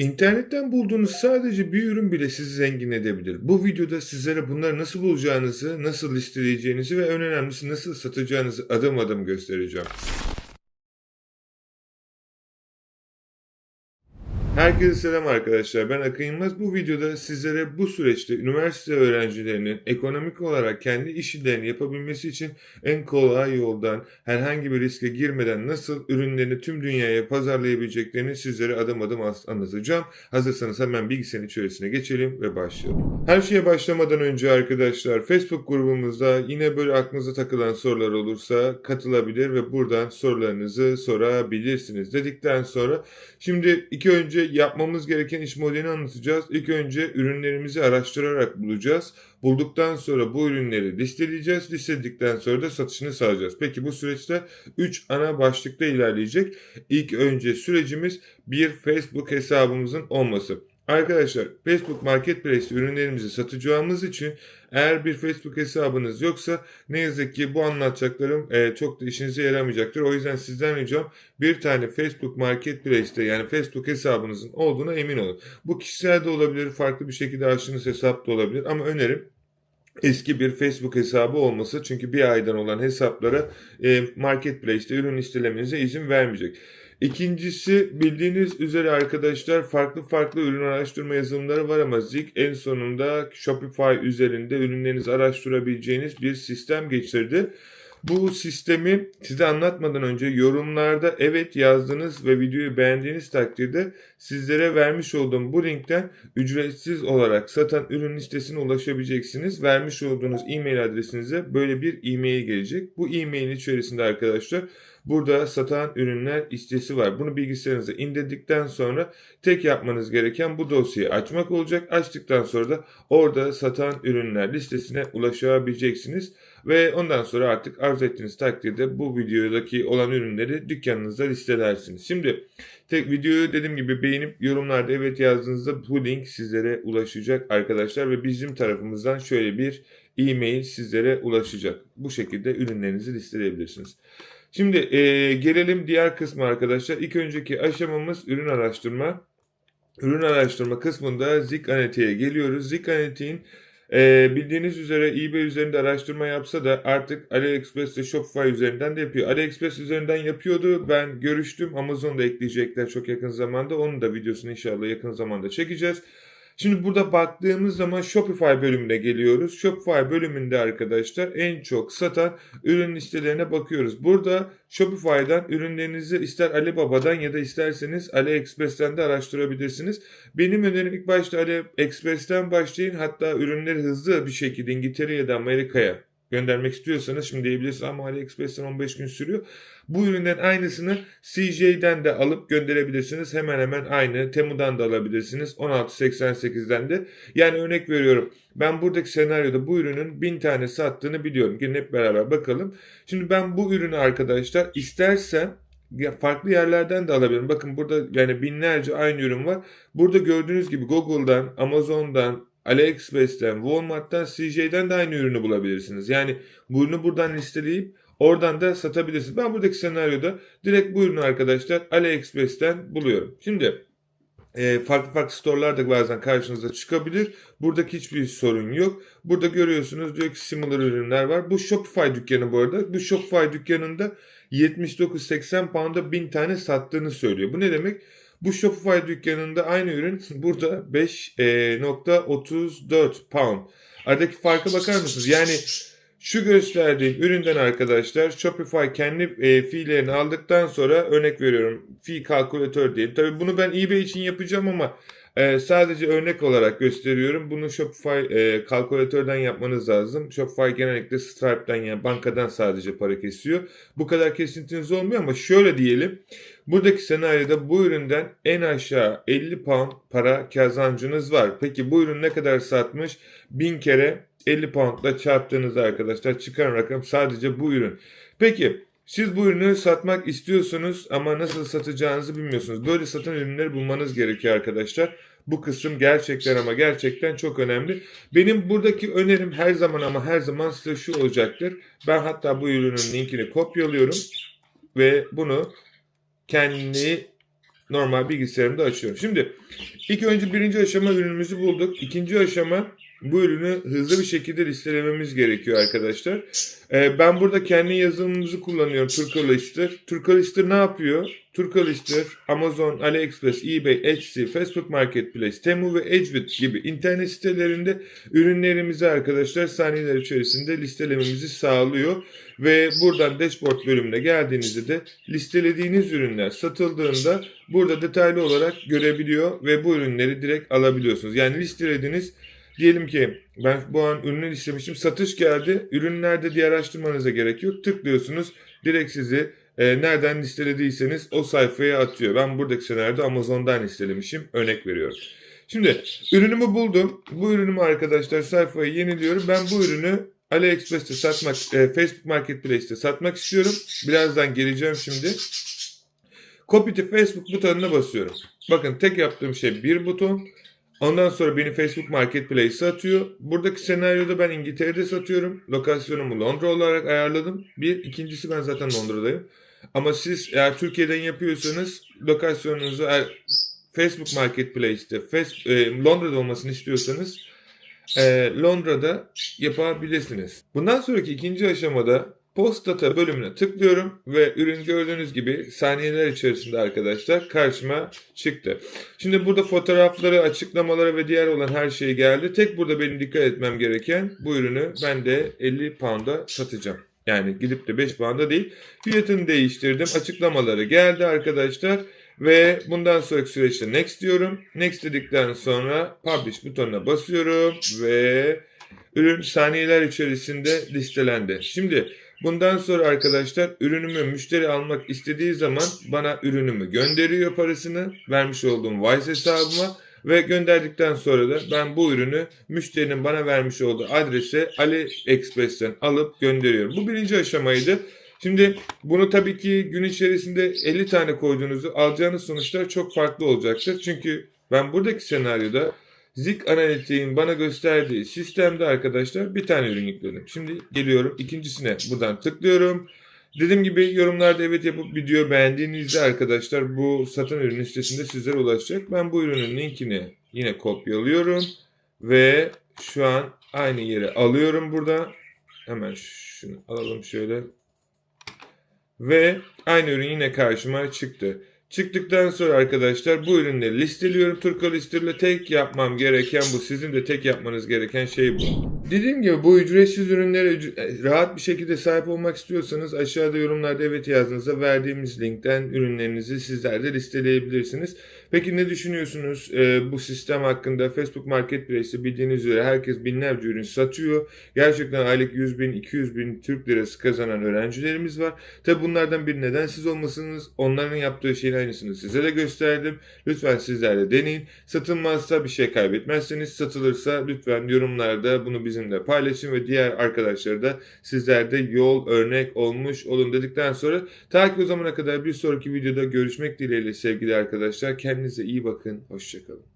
İnternetten bulduğunuz sadece bir ürün bile sizi zengin edebilir. Bu videoda sizlere bunları nasıl bulacağınızı, nasıl listeleyeceğinizi ve en önemlisi nasıl satacağınızı adım adım göstereceğim. Herkese selam arkadaşlar. Ben Akın Yılmaz. Bu videoda sizlere bu süreçte üniversite öğrencilerinin ekonomik olarak kendi işlerini yapabilmesi için en kolay yoldan herhangi bir riske girmeden nasıl ürünlerini tüm dünyaya pazarlayabileceklerini sizlere adım adım anlatacağım. Hazırsanız hemen bilgisayarın içerisine geçelim ve başlayalım. Her şeye başlamadan önce arkadaşlar Facebook grubumuzda yine böyle aklınıza takılan sorular olursa katılabilir ve buradan sorularınızı sorabilirsiniz dedikten sonra Şimdi ilk önce yapmamız gereken iş modelini anlatacağız. İlk önce ürünlerimizi araştırarak bulacağız. Bulduktan sonra bu ürünleri listeleyeceğiz. Listeledikten sonra da satışını sağlayacağız. Peki bu süreçte 3 ana başlıkta ilerleyecek. İlk önce sürecimiz bir Facebook hesabımızın olması. Arkadaşlar Facebook Marketplace ürünlerimizi satacağımız için eğer bir Facebook hesabınız yoksa ne yazık ki bu anlatacaklarım e, çok da işinize yaramayacaktır. O yüzden sizden ricam bir tane Facebook Marketplace'te yani Facebook hesabınızın olduğuna emin olun. Bu kişisel de olabilir, farklı bir şekilde açtığınız hesap da olabilir ama önerim eski bir Facebook hesabı olması çünkü bir aydan olan hesaplara e, Marketplace'te ürün listelemenize izin vermeyecek. İkincisi bildiğiniz üzere arkadaşlar farklı farklı ürün araştırma yazılımları var ama Zik en sonunda Shopify üzerinde ürünlerinizi araştırabileceğiniz bir sistem geçirdi. Bu sistemi size anlatmadan önce yorumlarda evet yazdınız ve videoyu beğendiğiniz takdirde sizlere vermiş olduğum bu linkten ücretsiz olarak satan ürün listesine ulaşabileceksiniz. Vermiş olduğunuz e-mail adresinize böyle bir e-mail gelecek. Bu e-mailin içerisinde arkadaşlar burada satan ürünler listesi var. Bunu bilgisayarınıza indirdikten sonra tek yapmanız gereken bu dosyayı açmak olacak. Açtıktan sonra da orada satan ürünler listesine ulaşabileceksiniz. Ve ondan sonra artık arzu ettiğiniz takdirde bu videodaki olan ürünleri dükkanınızda listelersiniz. Şimdi tek videoyu dediğim gibi beğenip yorumlarda evet yazdığınızda bu link sizlere ulaşacak arkadaşlar. Ve bizim tarafımızdan şöyle bir e-mail sizlere ulaşacak. Bu şekilde ürünlerinizi listeleyebilirsiniz. Şimdi e, gelelim diğer kısmı arkadaşlar. İlk önceki aşamamız ürün araştırma. Ürün araştırma kısmında Zik Analytic'e geliyoruz. Zik Analytic'in e, bildiğiniz üzere eBay üzerinde araştırma yapsa da artık AliExpress ve Shopify üzerinden de yapıyor. AliExpress üzerinden yapıyordu. Ben görüştüm. Amazon'da ekleyecekler çok yakın zamanda. Onun da videosunu inşallah yakın zamanda çekeceğiz. Şimdi burada baktığımız zaman Shopify bölümüne geliyoruz. Shopify bölümünde arkadaşlar en çok satan ürün listelerine bakıyoruz. Burada Shopify'dan ürünlerinizi ister Alibaba'dan ya da isterseniz AliExpress'ten de araştırabilirsiniz. Benim önerim ilk başta AliExpress'ten başlayın. Hatta ürünleri hızlı bir şekilde İngiltere ya da Amerika'ya göndermek istiyorsanız şimdi diyebilirsiniz ama AliExpress'ten 15 gün sürüyor. Bu ürünlerin aynısını CJ'den de alıp gönderebilirsiniz. Hemen hemen aynı. Temu'dan da alabilirsiniz. 1688'den de. Yani örnek veriyorum. Ben buradaki senaryoda bu ürünün 1000 tane sattığını biliyorum. Gelin hep beraber bakalım. Şimdi ben bu ürünü arkadaşlar istersem ya farklı yerlerden de alabilirim. Bakın burada yani binlerce aynı ürün var. Burada gördüğünüz gibi Google'dan, Amazon'dan, AliExpress'ten, Walmart'tan, CJ'den de aynı ürünü bulabilirsiniz. Yani bu ürünü buradan listeleyip oradan da satabilirsiniz. Ben buradaki senaryoda direkt bu ürünü arkadaşlar AliExpress'ten buluyorum. Şimdi e, farklı farklı store'lar da bazen karşınıza çıkabilir. Buradaki hiçbir sorun yok. Burada görüyorsunuz diyor ki similar ürünler var. Bu Shopify dükkanı bu arada. Bu Shopify dükkanında 79-80 pound'a 1000 tane sattığını söylüyor. Bu ne demek? Bu Shopify dükkanında aynı ürün burada 5.34 pound. Aradaki farka bakar mısınız? Yani şu gösterdiğim üründen arkadaşlar Shopify kendi e, fiillerini aldıktan sonra örnek veriyorum fi kalkülatör diyelim. Tabii bunu ben eBay için yapacağım ama e, sadece örnek olarak gösteriyorum. Bunu Shopify e, kalkülatörden yapmanız lazım. Shopify genellikle Stripe'den yani bankadan sadece para kesiyor. Bu kadar kesintiniz olmuyor ama şöyle diyelim. Buradaki senaryoda bu üründen en aşağı 50 pound para kazancınız var. Peki bu ürün ne kadar satmış? 1000 kere 50 poundla çarptığınızda arkadaşlar çıkan rakam sadece bu ürün. Peki siz bu ürünü satmak istiyorsunuz ama nasıl satacağınızı bilmiyorsunuz. Böyle satan ürünleri bulmanız gerekiyor arkadaşlar. Bu kısım gerçekten ama gerçekten çok önemli. Benim buradaki önerim her zaman ama her zaman size şu olacaktır. Ben hatta bu ürünün linkini kopyalıyorum ve bunu kendi normal bilgisayarımda açıyorum. Şimdi ilk önce birinci aşama ürünümüzü bulduk. İkinci aşama bu ürünü hızlı bir şekilde listelememiz gerekiyor arkadaşlar. Ee, ben burada kendi yazılımımızı kullanıyorum Turkalister. Turkalister ne yapıyor? Turkalister, Amazon, AliExpress, eBay, Etsy, Facebook Marketplace, Temu ve Edgewit gibi internet sitelerinde ürünlerimizi arkadaşlar saniyeler içerisinde listelememizi sağlıyor. Ve buradan dashboard bölümüne geldiğinizde de listelediğiniz ürünler satıldığında burada detaylı olarak görebiliyor ve bu ürünleri direkt alabiliyorsunuz. Yani listelediğiniz Diyelim ki ben bu an ürünü listemişim. Satış geldi. Ürün nerede diye araştırmanıza gerek yok. Tıklıyorsunuz. Direkt sizi e, nereden listelediyseniz o sayfaya atıyor. Ben buradaki senaryoda Amazon'dan listelemişim. Örnek veriyorum. Şimdi ürünümü buldum. Bu ürünümü arkadaşlar sayfayı yeniliyorum. Ben bu ürünü AliExpress'te satmak, e, Facebook Marketplace'te satmak istiyorum. Birazdan geleceğim şimdi. Copy to Facebook butonuna basıyorum. Bakın tek yaptığım şey bir buton. Ondan sonra beni Facebook Marketplace'e atıyor. Buradaki senaryoda ben İngiltere'de satıyorum. Lokasyonumu Londra olarak ayarladım. Bir. ikincisi ben zaten Londra'dayım. Ama siz eğer Türkiye'den yapıyorsanız lokasyonunuzu eğer Facebook Marketplace'te face, e, Londra'da olmasını istiyorsanız e, Londra'da yapabilirsiniz. Bundan sonraki ikinci aşamada Post Data bölümüne tıklıyorum ve ürün gördüğünüz gibi saniyeler içerisinde arkadaşlar karşıma çıktı. Şimdi burada fotoğrafları, açıklamaları ve diğer olan her şey geldi. Tek burada benim dikkat etmem gereken bu ürünü ben de 50 pound'a satacağım. Yani gidip de 5 pound'a değil. Fiyatını değiştirdim. Açıklamaları geldi arkadaşlar. Ve bundan sonraki süreçte next diyorum. Next dedikten sonra publish butonuna basıyorum ve ürün saniyeler içerisinde listelendi. Şimdi bundan sonra arkadaşlar ürünümü müşteri almak istediği zaman bana ürünümü gönderiyor parasını vermiş olduğum Wise hesabıma ve gönderdikten sonra da ben bu ürünü müşterinin bana vermiş olduğu adrese AliExpress'ten alıp gönderiyorum. Bu birinci aşamaydı. Şimdi bunu tabii ki gün içerisinde 50 tane koyduğunuzu alacağınız sonuçlar çok farklı olacaktır. Çünkü ben buradaki senaryoda Zik Analytics'in bana gösterdiği sistemde arkadaşlar bir tane ürün yükledim. Şimdi geliyorum ikincisine buradan tıklıyorum. Dediğim gibi yorumlarda evet yapıp video beğendiğinizde arkadaşlar bu satın ürün listesinde sizlere ulaşacak. Ben bu ürünün linkini yine kopyalıyorum ve şu an aynı yere alıyorum burada. Hemen şunu alalım şöyle. Ve aynı ürün yine karşıma çıktı. Çıktıktan sonra arkadaşlar bu ürünleri listeliyorum. Turka listerle tek yapmam gereken bu. Sizin de tek yapmanız gereken şey bu. Dediğim gibi bu ücretsiz ürünlere üc- rahat bir şekilde sahip olmak istiyorsanız aşağıda yorumlarda evet yazdığınızda verdiğimiz linkten ürünlerinizi sizler de listeleyebilirsiniz. Peki ne düşünüyorsunuz e, bu sistem hakkında? Facebook Marketplace'te bildiğiniz üzere herkes binlerce ürün satıyor. Gerçekten aylık 100 bin, 200 bin Türk lirası kazanan öğrencilerimiz var. Tabi bunlardan bir neden siz olmasınız. Onların yaptığı şeyin aynısını size de gösterdim. Lütfen sizler de deneyin. Satılmazsa bir şey kaybetmezseniz satılırsa lütfen yorumlarda bunu bizimle paylaşın ve diğer arkadaşlara da sizler de yol örnek olmuş olun dedikten sonra ta ki o zamana kadar bir sonraki videoda görüşmek dileğiyle sevgili arkadaşlar. Kendinize iyi bakın. Hoşçakalın.